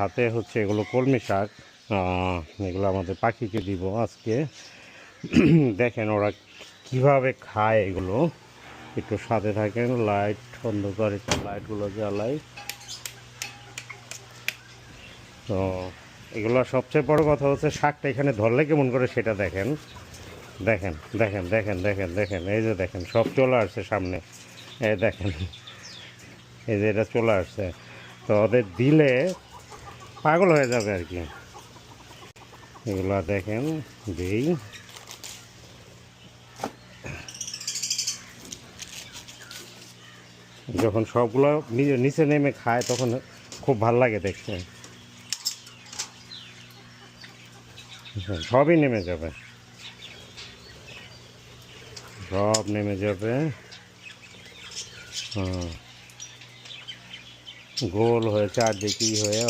হাতে হচ্ছে এগুলো কলমি শাক। এগুলো আমাদের পাখিকে দিব আজকে। দেখেন ওরা কীভাবে খায় এগুলো। একটু সাথে থাকেন, লাইট অন্ধকার, একটু লাইটগুলো জ্বালাই। তো এগুলো সবচেয়ে বড় কথা হচ্ছে শাকটা এখানে ধরলে কেমন করে সেটা দেখেন। দেখেন দেখেন দেখেন দেখেন দেখেন, এই যে দেখেন, সব চলে আসছে সামনে। এই দেখেন, এই যে এটা চলে আসছে। তো ওদের দিলে পাগল হয়ে যাবে আর কি। এগুলা দেখেন, দিই। যখন সবগুলো নিচে নেমে খায়, তখন খুব ভালো লাগে দেখতে। সবই নেমে যাবে। সব নেমে যাবে। গোল হয়ে চারদিকেই হয়ে